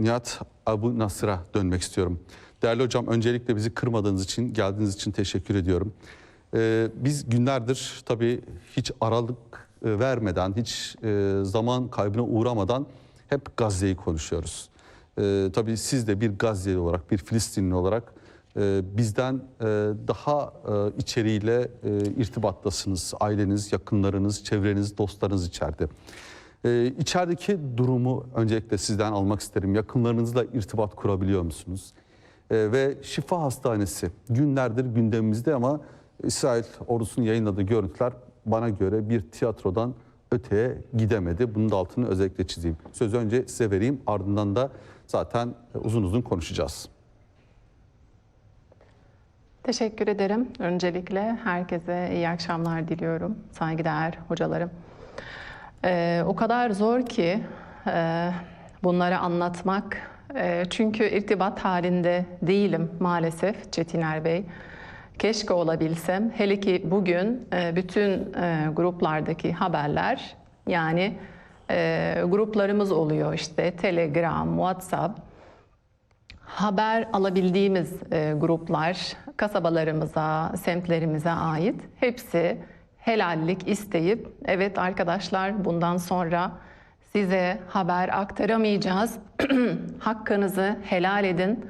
Nihat Abu Nasır'a dönmek istiyorum. Değerli hocam öncelikle bizi kırmadığınız için, geldiğiniz için teşekkür ediyorum. Ee, biz günlerdir tabii hiç aralık e, vermeden, hiç e, zaman kaybına uğramadan hep Gazze'yi konuşuyoruz. Ee, tabii siz de bir Gazze'li olarak, bir Filistinli olarak e, bizden e, daha e, içeriğiyle e, irtibattasınız. Aileniz, yakınlarınız, çevreniz, dostlarınız içeride. Ee, içerideki durumu öncelikle sizden almak isterim. Yakınlarınızla irtibat kurabiliyor musunuz? Ee, ve Şifa Hastanesi günlerdir gündemimizde ama İsrail ordusunun yayınladığı görüntüler bana göre bir tiyatrodan öteye gidemedi. Bunun da altını özellikle çizeyim. Sözü önce size vereyim ardından da zaten uzun uzun konuşacağız. Teşekkür ederim. Öncelikle herkese iyi akşamlar diliyorum. Saygıdeğer hocalarım. Ee, o kadar zor ki e, bunları anlatmak. E, çünkü irtibat halinde değilim maalesef Çetiner Bey. Keşke olabilsem. Hele ki bugün e, bütün e, gruplardaki haberler yani e, gruplarımız oluyor işte Telegram, WhatsApp haber alabildiğimiz e, gruplar kasabalarımıza, semtlerimize ait hepsi helallik isteyip evet arkadaşlar bundan sonra size haber aktaramayacağız. Hakkınızı helal edin.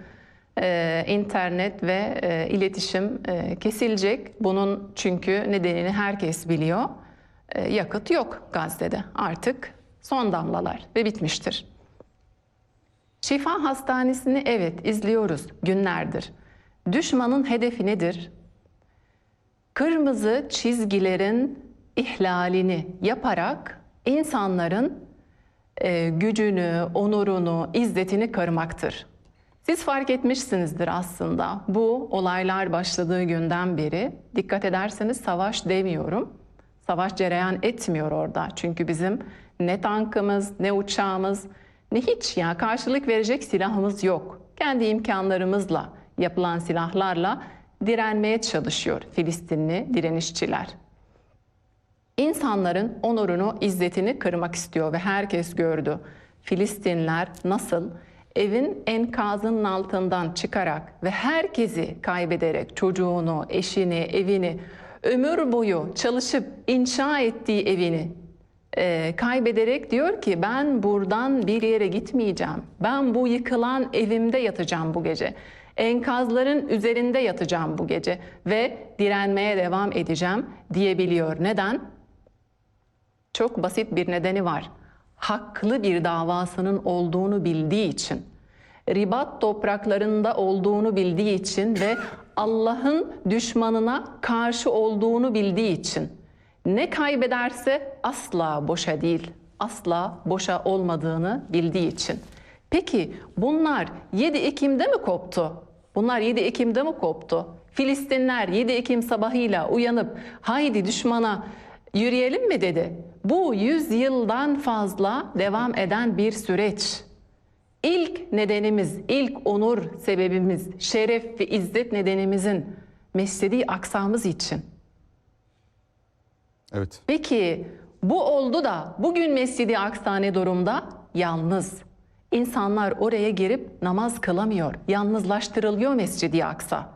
E, internet ve e, iletişim e, kesilecek. Bunun çünkü nedenini herkes biliyor. E, yakıt yok Gazze'de. Artık son damlalar ve bitmiştir. Şifa Hastanesi'ni evet izliyoruz günlerdir. Düşmanın hedefi nedir? Kırmızı çizgilerin ihlalini yaparak insanların e, gücünü, onurunu, izzetini kırmaktır. Siz fark etmişsinizdir aslında bu olaylar başladığı günden beri dikkat ederseniz savaş demiyorum. Savaş cereyan etmiyor orada. Çünkü bizim ne tankımız, ne uçağımız, ne hiç ya karşılık verecek silahımız yok. Kendi imkanlarımızla yapılan silahlarla direnmeye çalışıyor Filistinli direnişçiler. İnsanların onurunu, izzetini kırmak istiyor ve herkes gördü. Filistinler nasıl evin enkazının altından çıkarak ve herkesi kaybederek çocuğunu, eşini, evini, ömür boyu çalışıp inşa ettiği evini e, kaybederek diyor ki ben buradan bir yere gitmeyeceğim. Ben bu yıkılan evimde yatacağım bu gece. Enkazların üzerinde yatacağım bu gece ve direnmeye devam edeceğim diyebiliyor. Neden? Çok basit bir nedeni var. Haklı bir davasının olduğunu bildiği için, ribat topraklarında olduğunu bildiği için ve Allah'ın düşmanına karşı olduğunu bildiği için ne kaybederse asla boşa değil, asla boşa olmadığını bildiği için. Peki bunlar 7 Ekim'de mi koptu? Bunlar 7 Ekim'de mi koptu? Filistinler 7 Ekim sabahıyla uyanıp haydi düşmana yürüyelim mi dedi. Bu 100 yıldan fazla devam eden bir süreç. İlk nedenimiz, ilk onur sebebimiz, şeref ve izzet nedenimizin Mescidi Aksa'mız için. Evet. Peki bu oldu da bugün Mescidi Aksa ne durumda? Yalnız. İnsanlar oraya girip namaz kılamıyor. Yalnızlaştırılıyor Mescidi Aksa.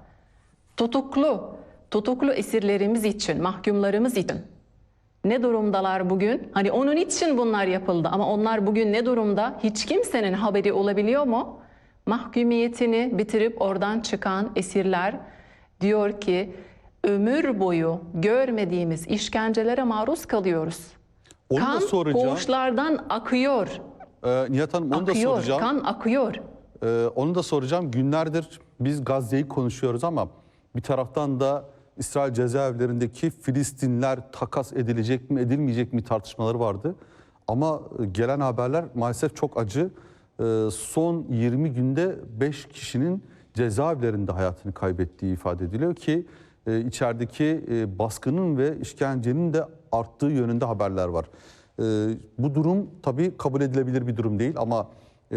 Tutuklu, tutuklu esirlerimiz için, mahkumlarımız için. Ne durumdalar bugün? Hani onun için bunlar yapıldı ama onlar bugün ne durumda? Hiç kimsenin haberi olabiliyor mu? Mahkumiyetini bitirip oradan çıkan esirler diyor ki ömür boyu görmediğimiz işkencelere maruz kalıyoruz. Onu da kan soracağım. koğuşlardan akıyor. Ee, Nihat Hanım onu da akıyor. soracağım. Kan akıyor. Ee, onu da soracağım. Günlerdir biz Gazze'yi konuşuyoruz ama bir taraftan da İsrail cezaevlerindeki Filistinler takas edilecek mi edilmeyecek mi tartışmaları vardı. Ama e, gelen haberler maalesef çok acı. Ee, son 20 günde 5 kişinin cezaevlerinde hayatını kaybettiği ifade ediliyor ki e, içerideki e, baskının ve işkencenin de arttığı yönünde haberler var. Ee, bu durum tabii kabul edilebilir bir durum değil ama e,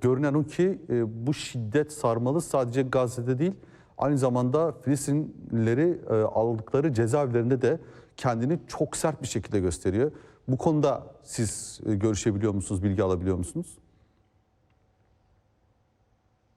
görünen o ki e, bu şiddet sarmalı sadece Gazze'de değil aynı zamanda Filistinlileri e, aldıkları cezaevlerinde de kendini çok sert bir şekilde gösteriyor. Bu konuda siz e, görüşebiliyor musunuz, bilgi alabiliyor musunuz?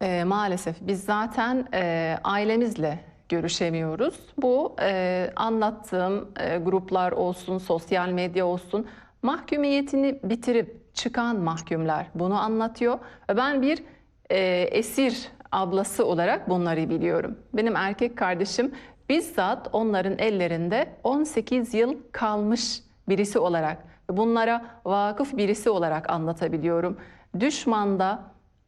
Ee, maalesef biz zaten e, ailemizle görüşemiyoruz. Bu e, anlattığım e, gruplar olsun, sosyal medya olsun mahkumiyetini bitirip çıkan mahkumlar bunu anlatıyor. Ben bir e, esir ablası olarak bunları biliyorum. Benim erkek kardeşim bizzat onların ellerinde 18 yıl kalmış birisi olarak bunlara vakıf birisi olarak anlatabiliyorum. Düşmanda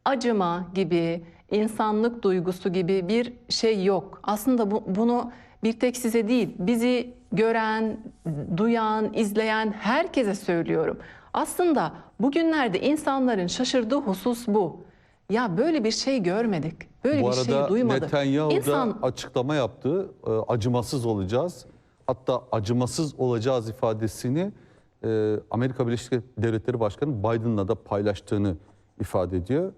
acıma gibi, insanlık duygusu gibi bir şey yok. Aslında bu, bunu bir tek size değil, bizi gören, duyan, izleyen herkese söylüyorum. Aslında bugünlerde insanların şaşırdığı husus bu. Ya böyle bir şey görmedik. Böyle Bu bir şey duymadık. Netanyahu da İnsan açıklama yaptı. E, Acımasız olacağız. Hatta acımasız olacağız ifadesini e, Amerika Birleşik Devletleri Başkanı Biden'la da paylaştığını ifade ediyor.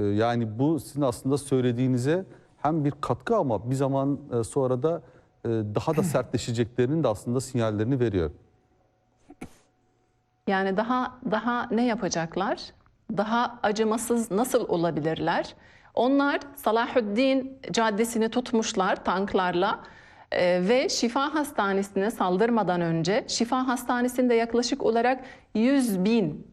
E, Yani bu sizin aslında söylediğinize hem bir katkı ama bir zaman e, sonra da e, daha da sertleşeceklerinin de aslında sinyallerini veriyor. Yani daha daha ne yapacaklar? Daha acımasız nasıl olabilirler? Onlar Salahuddin Caddesi'ni tutmuşlar tanklarla e, ve Şifa Hastanesi'ne saldırmadan önce Şifa Hastanesi'nde yaklaşık olarak 100 bin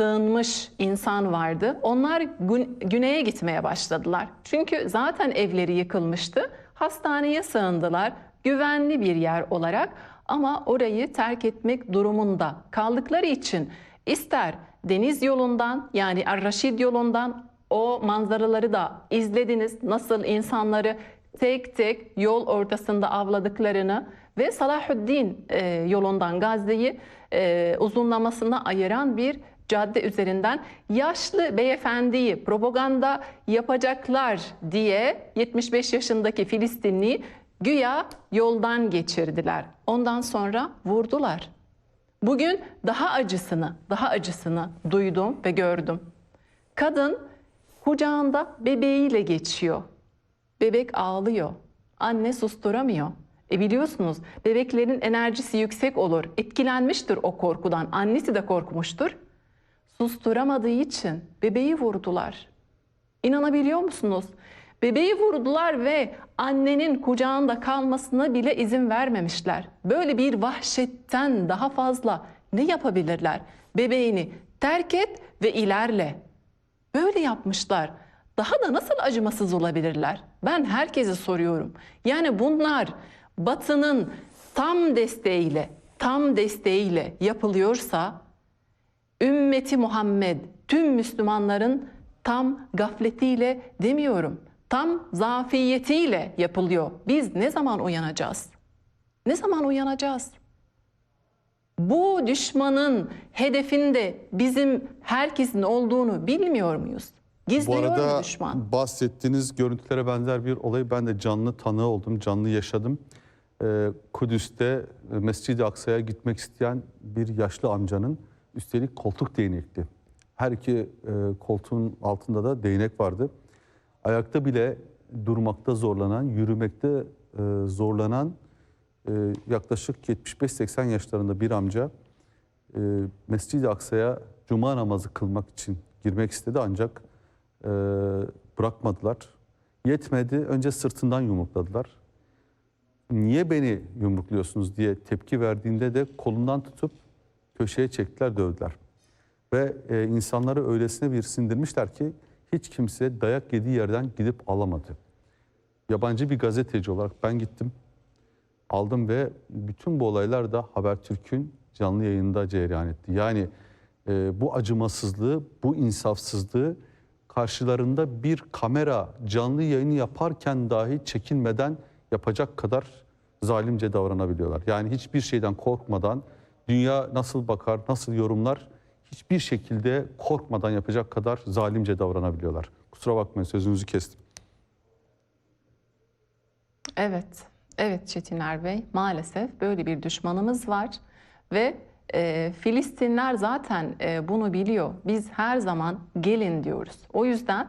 sığınmış insan vardı. Onlar gün- güneye gitmeye başladılar. Çünkü zaten evleri yıkılmıştı. Hastaneye sığındılar güvenli bir yer olarak ama orayı terk etmek durumunda kaldıkları için ister deniz yolundan yani Er-Raşid yolundan o manzaraları da izlediniz. Nasıl insanları tek tek yol ortasında avladıklarını ve Salahuddin e, yolundan Gazze'yi e, uzunlamasına ayıran bir cadde üzerinden yaşlı beyefendiyi propaganda yapacaklar diye 75 yaşındaki Filistinliyi güya yoldan geçirdiler. Ondan sonra vurdular. Bugün daha acısını, daha acısını duydum ve gördüm. Kadın kucağında bebeğiyle geçiyor. Bebek ağlıyor. Anne susturamıyor. E biliyorsunuz bebeklerin enerjisi yüksek olur. Etkilenmiştir o korkudan. Annesi de korkmuştur. Susturamadığı için bebeği vurdular. İnanabiliyor musunuz? Bebeği vurdular ve annenin kucağında kalmasına bile izin vermemişler. Böyle bir vahşetten daha fazla ne yapabilirler? Bebeğini terk et ve ilerle. Böyle yapmışlar. Daha da nasıl acımasız olabilirler? Ben herkese soruyorum. Yani bunlar Batı'nın tam desteğiyle, tam desteğiyle yapılıyorsa ümmeti Muhammed, tüm Müslümanların tam gafletiyle demiyorum. Tam zafiyetiyle yapılıyor. Biz ne zaman uyanacağız? Ne zaman uyanacağız? Bu düşmanın hedefinde bizim herkesin olduğunu bilmiyor muyuz? Bu Gizliyor mu arada düşman? bahsettiğiniz görüntülere benzer bir olayı ben de canlı tanığı oldum, canlı yaşadım. Ee, Kudüs'te e, Mescid-i Aksa'ya gitmek isteyen bir yaşlı amcanın üstelik koltuk değnekli. Her iki e, koltuğun altında da değnek vardı. Ayakta bile durmakta zorlanan, yürümekte e, zorlanan e, yaklaşık 75-80 yaşlarında bir amca e, Mescid-i Aksa'ya cuma namazı kılmak için girmek istedi ancak e, bırakmadılar. Yetmedi önce sırtından yumrukladılar. Niye beni yumrukluyorsunuz diye tepki verdiğinde de kolundan tutup köşeye çektiler dövdüler. Ve e, insanları öylesine bir sindirmişler ki hiç kimse dayak yediği yerden gidip alamadı. Yabancı bir gazeteci olarak ben gittim aldım ve bütün bu olaylar da Habertürk'ün canlı yayında cereyan etti. Yani e, bu acımasızlığı, bu insafsızlığı karşılarında bir kamera canlı yayını yaparken dahi çekinmeden yapacak kadar zalimce davranabiliyorlar. Yani hiçbir şeyden korkmadan dünya nasıl bakar, nasıl yorumlar hiçbir şekilde korkmadan yapacak kadar zalimce davranabiliyorlar. Kusura bakmayın sözünüzü kestim. Evet, evet Çetiner Bey maalesef böyle bir düşmanımız var ve e, Filistinler zaten e, bunu biliyor. Biz her zaman gelin diyoruz. O yüzden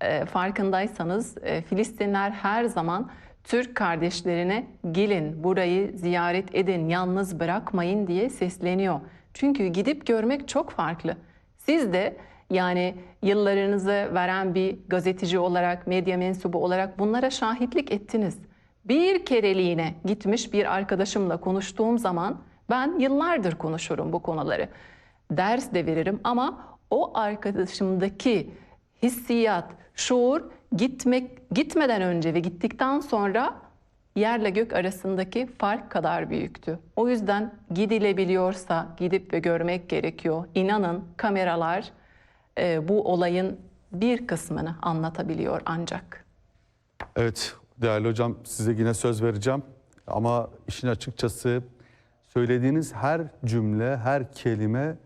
e, farkındaysanız e, Filistinler her zaman Türk kardeşlerine gelin burayı ziyaret edin yalnız bırakmayın diye sesleniyor. Çünkü gidip görmek çok farklı. Siz de Yani yıllarınızı veren bir gazeteci olarak, medya mensubu olarak bunlara şahitlik ettiniz. Bir kereliğine gitmiş bir arkadaşımla konuştuğum zaman ben yıllardır konuşurum bu konuları. Ders de veririm ama o arkadaşımdaki hissiyat, şuur gitmek gitmeden önce ve gittikten sonra yerle gök arasındaki fark kadar büyüktü. O yüzden gidilebiliyorsa gidip ve görmek gerekiyor. İnanın kameralar e, bu olayın bir kısmını anlatabiliyor ancak. Evet değerli hocam size yine söz vereceğim. Ama işin açıkçası söylediğiniz her cümle, her kelime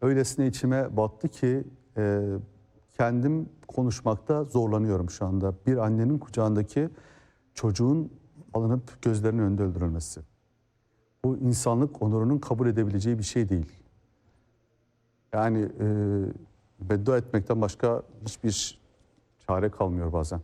öylesine içime battı ki e, kendim konuşmakta zorlanıyorum şu anda. Bir annenin kucağındaki çocuğun alınıp gözlerinin önünde öldürülmesi. Bu insanlık onurunun kabul edebileceği bir şey değil. Yani e, beddua etmekten başka hiçbir çare kalmıyor bazen.